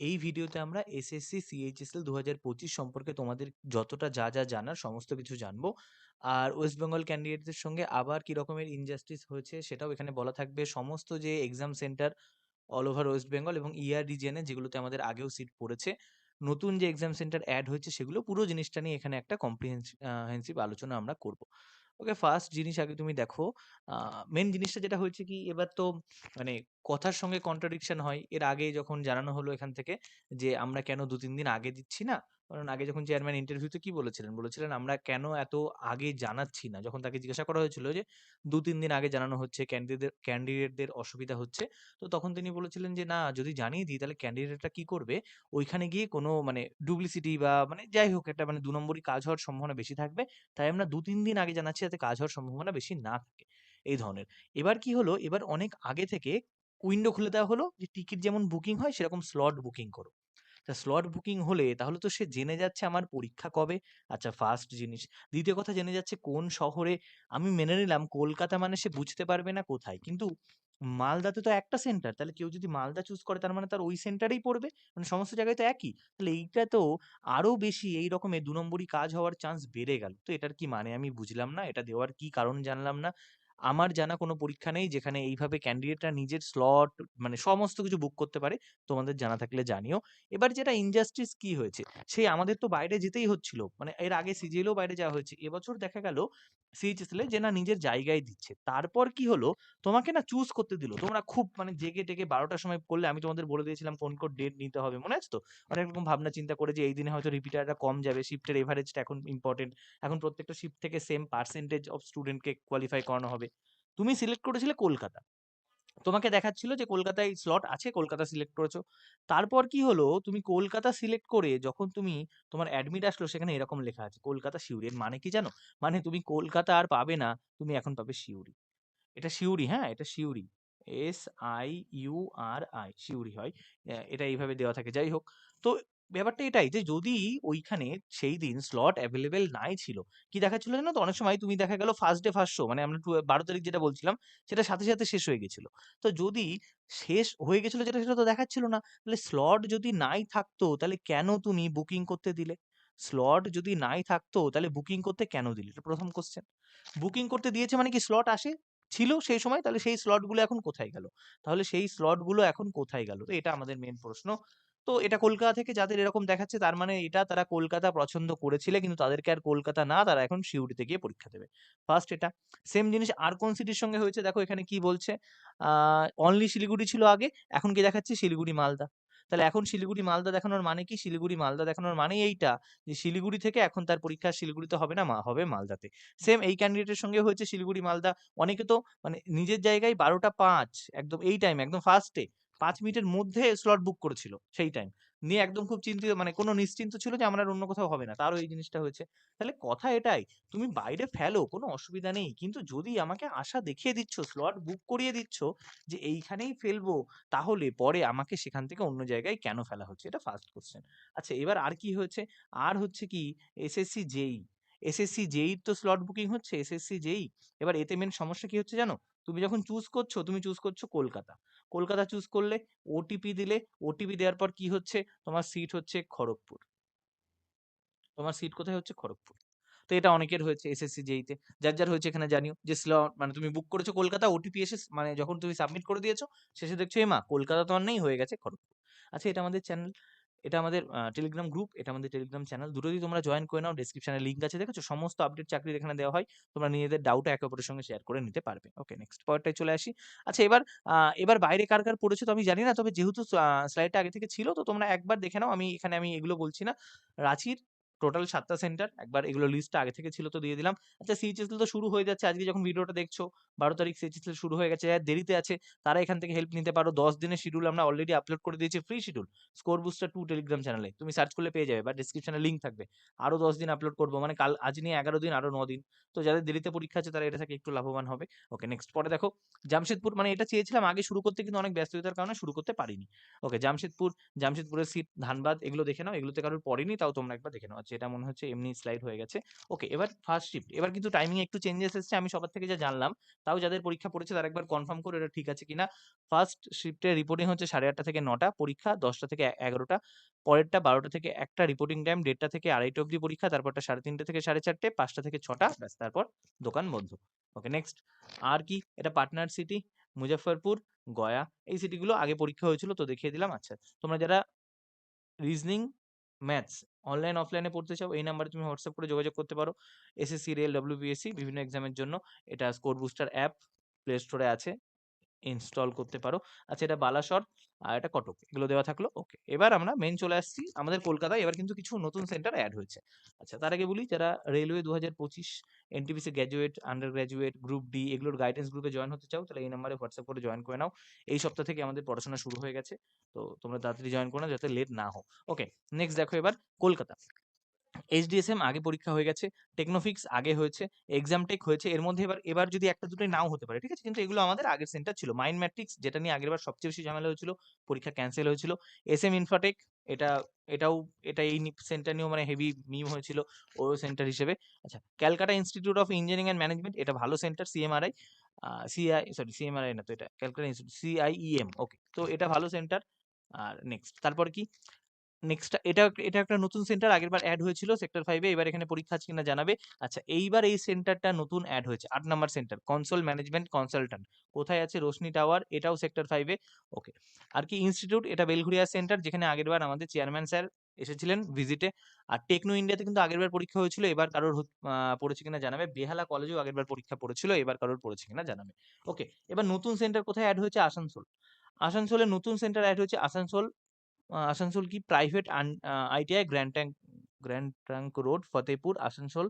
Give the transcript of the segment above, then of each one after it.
এই ভিডিওতে আমরা এসএসসি সিএইচএসএল দু হাজার পঁচিশ সম্পর্কে তোমাদের যতটা যা যা জানার সমস্ত কিছু জানব। আর ওয়েস্ট বেঙ্গল ক্যান্ডিডেটদের সঙ্গে আবার কি রকমের ইনজাস্টিস হয়েছে সেটাও এখানে বলা থাকবে। সমস্ত যে exam center all over West Bengal এবং ইআর রিজেনে যেগুলোতে আমাদের আগেও সিট পড়েছে, নতুন যে এক্সাম সেন্টার অ্যাড হয়েছে সেগুলো পুরো জিনিসটা নিয়ে এখানে একটা কম্প্রিহেন্সিভ আলোচনা আমরা করব। ওকে ফার্স্ট জিনিস আগে তুমি দেখো মেন জিনিসটা যেটা হয়েছে কি, এবার তো মানে কথার সঙ্গে কন্ট্রাডিকশন হয়। এর আগে যখন জানানো হলো এখান থেকে যে, আমরা কেন দু, তিন দিন আগে দিচ্ছি না? কারণ আগে যখন চেয়ারম্যান ইন্টারভিউতে কি বলেছিলেন? বলেছিলেন, আমরা কেন এত আগে জানাচ্ছি না? যখন তাকে জিজ্ঞাসা করা হয়েছিল যে, দু, তিন দিন আগে জানানো হচ্ছে ক্যান্ডিডেট ক্যান্ডিডেটদের অসুবিধা হচ্ছে। তো তখন তিনি বলেছিলেন যে, না, যদি জানিয়ে দিই, তাহলে ক্যান্ডিডেটরা কি করবে? ওইখানে গিয়ে কোনো মানে ডুপ্লিসিটি বা মানে যাই হোক, একটা মানে দু নম্বরই কাজ হওয়ার সম্ভাবনা বেশি থাকবে। তাই আমরা দু, তিন দিন আগে জানাচ্ছি, যাতে কাজ হওয়ার সম্ভাবনা বেশি না থাকে। এই ধরনের। এবার কি হলো? এবার অনেক আগে থেকে উইন্ডো খুলে দেওয়া হলো যে টিকিট যেমন বুকিং হয়, সেরকম স্লট বুকিং করো। তা স্লট বুকিং হলে তাহলে তো সে জেনে যাচ্ছে আমার পরীক্ষা কবে? আচ্ছা ফার্স্ট জিনিস। দ্বিতীয় কথা, জেনে যাচ্ছে কোন শহরে আমি মেনে নিলাম, কলকাতা মানে সে বুঝতে পারবে না কোথায়। কিন্তু মালদাতে তো একটা সেন্টার তাহলে কেউ যদি মালদা চুজ করে, তার মানে তার ওই সেন্টারেই পড়বে? মানে সমস্ত জায়গায় তো একই। তাহলে এইটা তো আরও বেশি এই রকমের দু নম্বরই কাজ হওয়ার চান্স বেড়ে গেল। তো এটার কি মানে আমি বুঝলাম না? এটা দেওয়ার কি কারণ জানলাম না? আমার জানা কোনো পরীক্ষা নেই যেখানে এইভাবে ক্যান্ডিডেটরা নিজের স্লট মানে সমস্ত কিছু বুক করতে পারে, তোমাদের জানা থাকলে জানিও। এবার যেটা ইনজাস্টিস কি হয়েছে? সেই আমাদের তো বাইরে যেতেই হচ্ছিল। মানে এর আগে সিজিএলও বাইরে যাওয়া হয়েছে। এবছর দেখা গেল সিএইচএসএল যে না নিজের জায়গায় দিচ্ছে। তারপর কি হলো? তোমাকে না চুজ করতে দিল। তোমরা খুব মানে জেগে টেকে বারোটার সময় করলে আমি তোমাদের বলে দিয়েছিলাম কোন কোন ডেট নিতে হবে, মনে আছে তো? অনেক রকম ভাবনা চিন্তা করে যে এই দিনে হয়তো রিপিটারটা কম যাবে শিফটের এভারেজটা এখন ইম্পর্টেন্ট এখন প্রত্যেকটা শিফট থেকে সেম পার্সেন্টেজ অফ স্টুডেন্টকে কোয়ালিফাই করানো হবে। তুমি সিলেক্ট করেছিলে কলকাতা। তোমাকে দেখাচ্ছিল যে কলকাতায় স্লট আছে, কলকাতা সিলেক্ট করেছ। তারপর কি হলো? তুমি কলকাতা সিলেক্ট করে যখন তুমি তোমার অ্যাডমিট আসলো, সেখানে এরকম লেখা আছে, কলকাতা শিউরি এর মানে কি জানো? মানে তুমি কলকাতা আর পাবে না, তুমি এখন পাবে শিউরি এটা শিউরি হ্যাঁ? এটা Suri S I U R I Suri হয়। এটা এইভাবে দেওয়া থাকে। যাই হোক, তো ব্যাপারটা এটাই যে, যদি ওইখানে সেই দিন স্লট অ্যাভেলেবেল নাই ছিল, কি দেখাচ্ছিল জানো তো? অনেক সময় তুমি দেখা গেল ফার্স্ট ডে ফার্স্ট শো মানে আমরা বারো তারিখ যেটা বলছিলাম, সেটা সাথে সাথে শেষ হয়ে গেছিল। তো যদি শেষ হয়ে গেছিল যেটা, সেটা তো দেখাচ্ছিল না। তাহলে স্লট যদি নাই থাকতো, তাহলে কেন তুমি বুকিং করতে দিলে? স্লট যদি নাই থাকতো, তাহলে বুকিং করতে কেন দিলে? এটা প্রথম কোশ্চেন বুকিং করতে দিয়েছে মানে কি স্লট আসে, ছিল সেই সময়, তাহলে সেই স্লটগুলো এখন কোথায় গেল? তাহলে সেই স্লটগুলো এখন কোথায় গেল? তো এটা আমাদের মেন প্রশ্ন। তো এটা কলকাতা থেকে যাদের এরকম দেখাচ্ছে, তার মানে এটা তারা কলকাতা পছন্দ করেছিলে, কিন্তু তাদেরকে আর কলকাতা না, তারা এখন সিউড়িতে গিয়ে পরীক্ষা দেবে। ফার্স্ট এটা। সেম জিনিস আর কোন সিটির সঙ্গে হয়েছে? দেখো এখানে কি বলছে? অনলি শিলিগুড়ি ছিল আগে, এখন কি দেখাচ্ছে? শিলিগুড়ি, মালদা। তাহলে এখন শিলিগুড়ি, মালদা দেখানোর মানে কি? শিলিগুড়ি, মালদা দেখানোর মানে এইটা, যে শিলিগুড়ি থেকে এখন তার পরীক্ষা শিলিগুড়িতে হবে না হবে মালদাতে। সেম এই ক্যান্ডিডেটের সঙ্গে হয়েছে শিলিগুড়ি, মালদা। অনেকে তো মানে নিজের জায়গায় বারোটা পাঁচ, একদম এই টাইম একদম ফার্স্টে পাঁচ মিনিটের মধ্যে স্লট বুক করেছিল, সেই টাইম নিয়ে একদম খুব চিন্তিত মানে কোনো নিশ্চিন্ত ছিল যে আমার আর অন্য কোথাও হবে না, তারও এই জিনিসটা হয়েছে। তাহলে কথা এটাই, তুমি বাইরে ফেলো, কোনো অসুবিধা নেই। কিন্তু যদি আমাকে আশা দেখিয়ে দিচ্ছ স্লট বুক করিয়ে দিচ্ছ যে এইখানেই ফেলব, তাহলে পরে আমাকে সেখান থেকে অন্য জায়গায় কেন ফেলা হচ্ছে? এটা ফার্স্ট কোশ্চেন আচ্ছা এবার আর কি হয়েছে? আর হচ্ছে কি এসএসসি জেই এসএসসি জেই তো স্লট বুকিং হচ্ছে এসএসসি জেই এবার এতে মেন সমস্যা কি হচ্ছে জানো? তুমি যখন চুজ করছ, তুমি চুজ করছ কলকাতা। কলকাতা চুজ করলে ওটিপি দিলে ওটিপি দেওয়ার পর কি হচ্ছে? তোমার সিট হচ্ছে খড়গপুর। তোমার সিট কোথায় হচ্ছে? খড়গপুর। তো এটা অনেকের হয়েছে এসএসসি জেইতে যার যার হয়েছে এখানে জানিও যে স্লট মানে তুমি বুক করেছ কলকাতা ওটিপি এসে মানে যখন তুমি সাবমিট করে দিয়েছ, শেষে দেখছ, এ মা, কলকাতা তো নেই, হয়ে গেছে খড়গপুর। আচ্ছা এটা আমাদের চ্যানেল এটা আমাদের টেলিগ্রাম গ্রুপ এটা আমাদের টেলিগ্রাম চ্যানেল দুটোই তোমরা জয়েন করে নাও ডিসক্রিপশনে লিঙ্ক আছে। দেখেছ? সমস্ত আপডেট চাকরি এখানে দেওয়া হয়। তোমরা নিজেদের ডাউট একে অপরের সঙ্গে শেয়ার করে নিতে পারবে। ওকে নেক্সট পয়েন্টটাই চলে আসি। আচ্ছা এবার এবার বাইরে কার কার পড়েছে তো আমি জানি না, তবে যেহেতু স্লাইডটা আগে থেকে ছিল, তো তোমরা একবার দেখে নাও। আমি এখানে আমি এগুলো বলছি না। রাঁচির টোটাল সাতটা সেন্টার। একবার এগুলো লিস্টটা আগে থেকে ছিল তো দিয়ে দিলাম। আচ্ছা সিএইচএসএল তো শুরু হয়ে যাচ্ছে। আজকে যখন ভিডিওটা দেখছ, বারো তারিখ সিএইচএসএল শুরু হয়ে গেছে। দেরিতে আছে, তারা এখান থেকে হেল্প নিতে পারো। দশ দিনের শিডিউল আমরা অলরেডি আপলোড করে দিয়েছি free schedule score booster to Telegram চ্যানেলে তুমি সার্চ করলে পেয়ে যাবে বা ডিসক্রিপশনে লিঙ্ক থাকবে। আরও দশ দিন আপলোড করব। মানে কাল, আজ নিয়ে এগারো দিন আরও ন দিন। তো যাদের দেরিতে পরীক্ষা আছে, তারা এটা থেকে একটু লাভবান হবে। ওকে নেক্সট পরে দেখো। জামশেদপুর মানে এটা চেয়েছিলাম আগে শুরু করতে কিন্তু অনেক ব্যস্ততার কারণে শুরু করতে পারিনি। ওকে জামশেদপুর, জামশেদপুরের সিট ধানবাদ, এগুলো দেখে নাও। এগুলোতে কারোর পড়েনি, তাও তোমরা একবার দেখে নাও। আচ্ছা এটা মনে হচ্ছে এমনি স্লাইড হয়ে গেছে। ওকে এবার ফার্স্ট শিফট এবার কিন্তু টাইমিং একটু চেঞ্জেস এসেছে, আমি সবার থেকে যা জানলাম, তাও যাদের পরীক্ষা পড়েছে তারা একবার কনফার্ম করে এটা ঠিক আছে কিনা। ফার্স্ট শিফটের রিপোর্টিং হচ্ছে সাড়ে আটটা থেকে নটা পরীক্ষা, দশটা থেকে এগারোটা, পরেরটা বারোটা থেকে একটা রিপোর্টিং টাইম দেড়টা থেকে আড়াইটা অবধি পরীক্ষা, তারপরটা সাড়ে তিনটে থেকে সাড়ে চারটে, পাঁচটা থেকে ছটা তারপর দোকান বন্ধ। ওকে নেক্সট আর কি? এটা পার্টনার সিটি মুজফ্ফরপুর, গয়া, এই সিটিগুলো আগে পরীক্ষা হয়েছিল তো দেখিয়ে দিলাম। আচ্ছা তোমরা যারা রিজনিং ম্যাথস। অনলাইন, অফলাইনে পড়তে চাও, এই নাম্বারে তুমি হোয়াটসঅ্যাপ করে যোগাযোগ করতে পারো। এসএসসি রেল ডব্লিউবিএসসি বিভিন্ন এক্সামের জন্য। এটা স্কোর বুস্টার অ্যাপ প্লে স্টোরে আছে। ইনস্টল করতে পারো। আচ্ছা এটা বালাসর আর এটা কটক, এগুলো দেওয়া থাকল। ওকে, এবার আমরা মেন চলে আসছি আমাদের কলকাতায়। এবার কিন্তু কিছু নতুন সেন্টার অ্যাড হয়েছে। আচ্ছা তার আগে বলি যারা রেলওয়ে দু হাজার পঁচিশ NTPC graduate under graduate group D এগুলোর গাইডেন্স গ্রুপে জয়েন হতে চাও, তাহলে এই নাম্বারে হোয়াটসঅ্যাপ করে জয়েন করে নাও। এই সপ্তাহ থেকে আমাদের পড়াশোনা শুরু হয়ে গেছে। তো তোমরা তাড়াতাড়ি জয়েন করো না যাতে লেট না হও। ওকে নেক্সট দেখো এবার কলকাতা। এইচডিএসএম আগে পরীক্ষা হয়ে গেছে টেকনোফিক্স আগে হয়েছে এক্সাম টেক হয়েছে, এর মধ্যে এবার এবার যদি একটা দুটোই নাও হতে পারে, ঠিক আছে? কিন্তু এগুলো আমাদের আগের সেন্টার ছিল। মাইন্ড ম্যাট্রিক্স যেটা নিয়ে আগেরবার সবচেয়ে বেশি ঝামেলা হয়েছিল, পরীক্ষা ক্যান্সেল হয়েছিল। এস এম ইনফাটেক এটা, এটাও, এটা এই সেন্টার নিয়েও মানে হেভি মিম হয়েছিল ও সেন্টার হিসেবে। আচ্ছা Calcutta Institute of Engineering and Management এটা ভালো center CMRI CI sorry CMRI না তো এটা ক্যালকাটা ইনস্টিটিউট সিআইইএম ওকে তো এটা ভালো সেন্টার আর নেক্সট তারপর কি? নেক্সট এটা এটা একটা নতুন সেন্টার আগেরবার অ্যাড হয়েছিল সেক্টর ফাইভে এবার এখানে পরীক্ষা আছে কিনা জানাবে। আচ্ছা এইবার এই সেন্টারটা নতুন অ্যাড হয়েছে, আট number center console management consultant কোথায় আছে? রোশনি টাওয়ার এটাও সেক্টর ফাইভে ওকে আর কি ইনস্টিটিউট এটা বেলঘুরিয়া সেন্টার যেখানে আগেরবার আমাদের চেয়ারম্যান স্যার এসেছিলেন ভিজিটে আর টেকনো ইন্ডিয়াতে কিন্তু আগেরবার পরীক্ষা হয়েছিল, এবার কারোর পড়েছে কিনা জানাবে। বেহালা কলেজেও আগেরবার পরীক্ষা পড়েছিল, এবার কারোর পড়েছে কিনা জানাবে। ওকে এবার নতুন সেন্টার কোথায় অ্যাড হয়েছে? আসানসোল। আসানসোলে নতুন সেন্টার অ্যাড হয়েছে, আসানসোল আসানসোল কি private ITI grand tank grand trunk road Fatehpur Asansol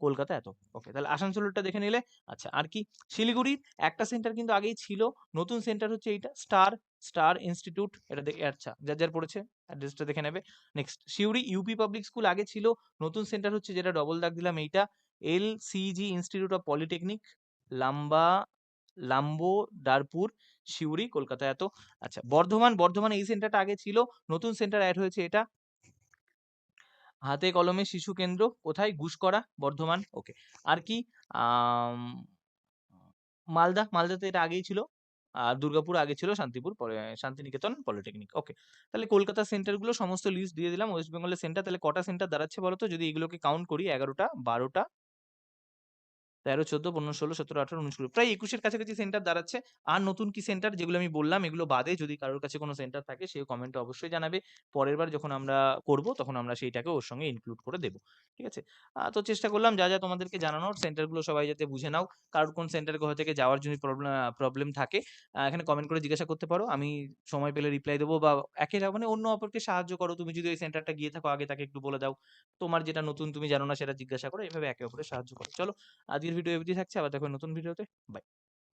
Kolkata এত? ওকে তাহলে আসানসোলটা দেখে নিলে আচ্ছা আর কি শিলিগুড়ির একটা সেন্টার কিন্তু আগেই ছিল, নতুন সেন্টার হচ্ছে এইটা স্টার স্টার ইনস্টিটিউট এটা দেখে আচ্ছা যার যার পড়েছে অ্যাড্রেসটা দেখে নেবে next Suri UP public school আগে ছিল, নতুন সেন্টার হচ্ছে যেটা ডবল দাগ দিলাম এইটা L CG institute of polytechnic লাম্বা, লাম্বো দারপুর সিউড়ি কলকাতা এত আচ্ছা বর্ধমান বর্ধমান এই সেন্টারটা আগে ছিল, নতুন সেন্টার অ্যাড হয়েছে এটা। হাতে কলমে শিশু কেন্দ্র, কোথায়? গুসকরা বর্ধমান ওকে আর কি মালদা, মালদাতে এটা আগেই ছিল। আর দুর্গাপুর আগে ছিল শান্তিপুর, পরে শান্তিনিকেতন পলিটেকনিক ওকে তাহলে কলকাতা সেন্টারগুলো সমস্ত লিস্ট দিয়ে দিলাম ওয়েস্ট বেঙ্গলের সেন্টার তাহলে কটা সেন্টার দাঁড়াচ্ছে বলো তো যদি এগুলোকে কাউন্ট করি, এগারোটা, বারোটা তেরো, চোদ্দ, পনেরো, ষোলো, সতেরো, আঠারো, উনিশ, কুড়ি, প্রায় একুশের কাছাকাছি সেন্টার দাঁড়াচ্ছে। আর নতুন কি সেন্টার যেগুলো আমি বললাম, এগুলো বাদে যদি কারোর কাছে কোনো সেন্টার থাকে, সেও কমেন্টে অবশ্যই জানাবে। পরের বার যখন আমরা করব, তখন আমরা সেইটাকে ওর সঙ্গে ইনক্লুড করে দেবো। ঠিক আছে? তো চেষ্টা করলাম যা যা তোমাদেরকে জানানোর সেন্টারগুলো সবাই যাতে বুঝে নাও। কারোর কোন সেন্টারে কোথা থেকে যাওয়ার জন্য প্রবলেম প্রবলেম থাকে এখানে কমেন্ট করে জিজ্ঞাসা করতে পারো। আমি সময় পেলে রিপ্লাই দেবো বা একে মানে অন্য অপরকে সাহায্য করো। তুমি যদি ওই সেন্টারটা গিয়ে থাকো, আগে তাকে একটু বলে দাও। তোমার যেটা নতুন তুমি জানো না, সেটা জিজ্ঞাসা করো। এভাবে একে অপরের সাহায্য করো। চলো আজকের ভিডিও এমনি থাকছে আবার দেখো নতুন ভিডিওতে বাই